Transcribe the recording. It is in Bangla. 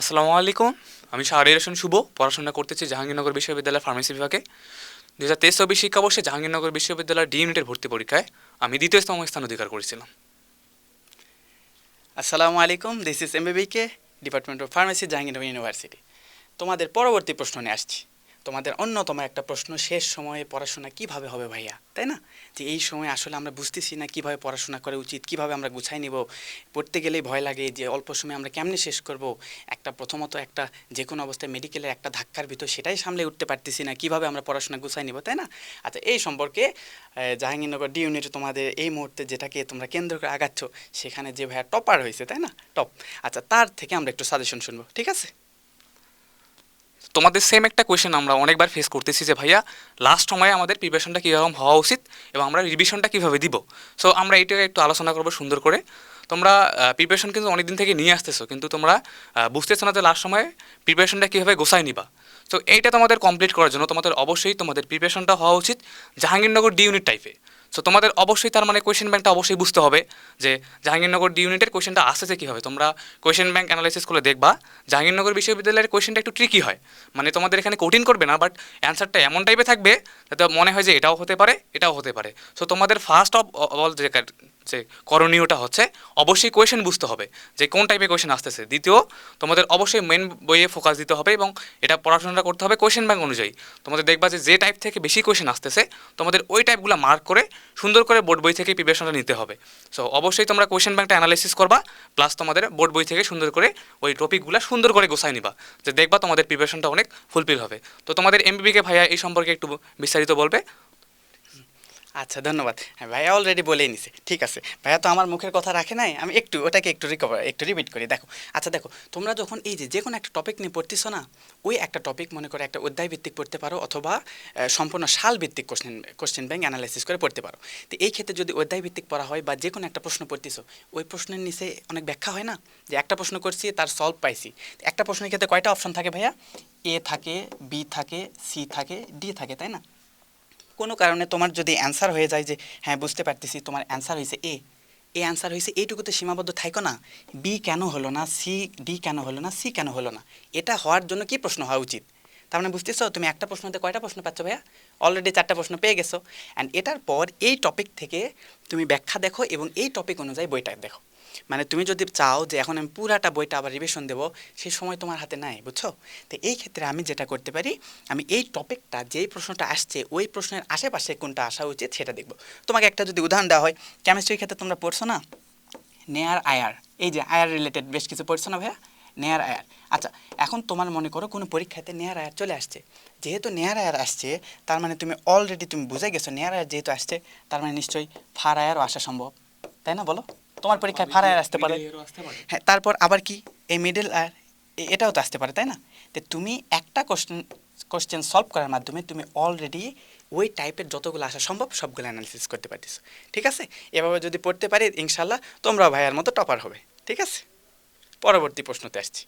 আসসালামু আলাইকুম। আমি শাহরির হোসেন শুভ, পড়াশোনা করতেছি জাহাঙ্গীরনগর বিশ্ববিদ্যালয়ের ফার্মেসি বিভাগে। দু হাজার তেইশ চব্বিশ শিক্ষাবর্ষে জাহাঙ্গীরনগর বিশ্ববিদ্যালয়ের ডি ইউনিটের ভর্তি পরীক্ষায় আমি দ্বিতীয়তম স্থান অধিকার করেছিলাম। আসসালামু আলাইকুম this is MBBK department of pharmacy Jahangirnagar university তোমাদের পরবর্তী প্রশ্ন নিয়ে আসছি। তোমাদের অন্যতম একটা প্রশ্ন, শেষ সময়ে পড়াশোনা কীভাবে হবে ভাইয়া? তাই না? যে এই সময় আসলে আমরা বুঝতেছি না কীভাবে পড়াশোনা করা উচিত, কীভাবে আমরা গুছাই নিব। পড়তে গেলেই ভয় লাগে যে অল্প সময় আমরা কেমনে শেষ করব? একটা প্রথমত একটা যে কোনো অবস্থায় মেডিকেলের একটা ধাক্কার ভিতর সেটাই সামলে উঠতে পারতেছি না, কীভাবে আমরা পড়াশোনা গুছাই নিব, তাই না? আচ্ছা এই সম্পর্কে জাহাঙ্গীরনগর ডি ইউনিটে তোমাদের এই মুহূর্তে যেটাকে তোমরা কেন্দ্র করে আগাচ্ছ, সেখানে যে ভাইয়া টপার হয়েছে, তাই না? টপ আচ্ছা তার থেকে আমরা একটু সাজেশন শুনব, ঠিক আছে? তোমাদের সেম একটা কোয়েশ্চেন আমরা অনেকবার ফেস করতেছি যে, ভাইয়া লাস্ট সময়ে আমাদের প্রিপারেশনটা কীরকম হওয়া উচিত এবং আমরা রিভিশনটা কীভাবে দিব? সো আমরা এইটাকে একটু আলোচনা করব সুন্দর করে। তোমরা প্রিপারেশন কিন্তু অনেক দিন থেকে নিয়ে আসতেছো, কিন্তু তোমরা বুঝতেছো না যে লাস্ট সময়ে প্রিপারেশনটা কীভাবে গোছাই নিবা। তো এইটা তোমাদের কমপ্লিট করার জন্য তোমাদের অবশ্যই তোমাদের প্রিপারেশনটা হওয়া উচিত জাহাঙ্গীরনগর ডি ইউনিট টাইপে সো তোমাদের অবশ্যই তার মানে কোয়েশ্চেন ব্যাংকটা অবশ্যই বুঝতে হবে যে জাহাঙ্গীরনগর ডি ইউনিটের কোয়েশ্চেনটা আসতেছে কীভাবে? তোমরা কোয়েশ্চেন ব্যাংক অ্যানালাইসিস করে দেখবা। জাহাঙ্গীরনগর বিশ্ববিদ্যালয়ের কোয়েশ্চেনটা একটু ট্রিকি হয়। মানে তোমাদের এখানে কঠিন করবে না বাট অ্যান্সারটা এমন টাইপে থাকবে যাতে মনে হয় যে এটাও হতে পারে, এটাও হতে পারে। সো তোমাদের ফার্স্ট অফ অল যে যে করণীয়টা হচ্ছে, অবশ্যই কোয়েশ্চেন বুঝতে হবে যে কোন টাইপের কোয়েশ্চেন আসতেছে। দ্বিতীয়, তোমাদের অবশ্যই মেন বইয়ে ফোকাস দিতে হবে এবং এটা পড়াশোনাটা করতে হবে কোয়েশ্চেন ব্যাংক অনুযায়ী। তোমাদের দেখবা যে যে টাইপ থেকে বেশি কোয়েশ্চেন আসতেছে, তোমাদের ওই টাইপগুলো মার্ক করে, সুন্দর করে বোর্ড বই থেকে প্রিপারেশনটা নিতে হবে। সো অবশ্যই তোমরা কোয়েশ্চেন ব্যাংকটা অ্যানালাইসিস করবা প্লাস তোমাদের বোর্ড বই থেকে সুন্দর করে ওই টপিকগুলো সুন্দর করে গোছাই নিবা, যে দেখবা তোমাদের প্রিপারেশনটা অনেক ফুলফিল হবে। তো তোমাদের এমবিবিকে ভাইয়া এই সম্পর্কে একটু বিস্তারিত বলবে। আচ্ছা ধন্যবাদ। হ্যাঁ ভাইয়া অলরেডি বলেই নিছে। ঠিক আছে। ভাইয়া তো আমার মুখের কথা রাখে নাই, আমি একটু ওটাকে একটু রিকভার একটু রিপিট করি। দেখো আচ্ছা দেখো, তোমরা যখন এই যে যে কোনো একটা টপিক নিয়ে পড়তেছো না, ওই একটা টপিক মনে করে একটা অধ্যায় ভিত্তিক পড়তে পারো অথবা সম্পূর্ণ সাল ভিত্তিক কোশ্চেন কোশ্চেন ব্যাংক অ্যানালাইসিস করে পড়তে পারো। তো এই ক্ষেত্রে যদি অধ্যায় ভিত্তিক পড়া হয় বা যে কোনো একটা প্রশ্ন পড়তেছো, ওই প্রশ্নের নিচে অনেক ব্যাখ্যা হয় না? যে একটা প্রশ্ন করছি, তার সলভ পাইছি। একটা প্রশ্নের ক্ষেত্রে কয়টা অপশন থাকে ভাইয়া? এ থাকে বি থাকে সি থাকে ডি থাকে, তাই না? কোনো কারণে তোমার যদি অ্যান্সার হয়ে যায় যে হ্যাঁ বুঝতে পারতেছি, তোমার অ্যান্সার হয়েছে এ এ অ্যান্সার হয়েছে এইটুকুতে সীমাবদ্ধ থাইকো না। বি কেন হলো না? সি ডি কেন হলো না? সি কেন হলো না? এটা হওয়ার জন্য কি প্রশ্ন হওয়া উচিত? তার মানে বুঝতেছো? তুমি একটা প্রশ্নতে কয়টা প্রশ্ন পাচ্ছ ভাইয়া? অলরেডি চারটা প্রশ্ন পেয়ে গেছো। অ্যান্ড এটার পর এই টপিক থেকে তুমি ব্যাখ্যা দেখো এবং এই টপিক অনুযায়ী বইটা দেখো। মানে তুমি যদি চাও যে এখন আমি পুরাটা বইটা আবার রিভিশন দেবো সেই সময় তোমার হাতে নাই, বুঝছ? তো এই ক্ষেত্রে আমি যেটা করতে পারি, আমি এই টপিকটা যেই প্রশ্নটা আসছে, ওই প্রশ্নের আশেপাশে কোনটা আসা উচিত সেটা দেখব। তোমাকে একটা যদি উদাহরণ দেওয়া হয় কেমিস্ট্রির ক্ষেত্রে তোমরা পড়ছো না? নেয়ার আয়ার এই যে আয়ার রিলেটেড বেশ কিছু পড়ছো না ভাইয়া? নেয়ার আয়ার আচ্ছা এখন তোমার মনে করো কোনো পরীক্ষাতে নেয়ার আয়ার চলে আসছে। যেহেতু নেয়ার আয়ার আসছে, তার মানে তুমি অলরেডি তুমি বুঝে গেছো নেয়ার আয়ার যেহেতু আসছে, তার মানে নিশ্চয়ই ফার আয়ারও আসা সম্ভব, তাই না বলো? তোমার পরীক্ষায় ফার আয়ার আসতে পারে? হ্যাঁ তারপর আবার কি? এই মিডল আর এটাও তো আসতে পারে তাই না? তো তুমি একটা কোশ্চেন কোশ্চেন সলভ করার মাধ্যমে তুমি অলরেডি ওই টাইপের যতগুলো আসা সম্ভব সবগুলো অ্যানালিসিস করতে পারতেছো। ঠিক আছে? এভাবে যদি পড়তে পারি ইনশাল্লাহ তোমরাও ভাইয়ার মতো টপার হবে। ঠিক আছে? পরবর্তী প্রশ্নতে আসছি।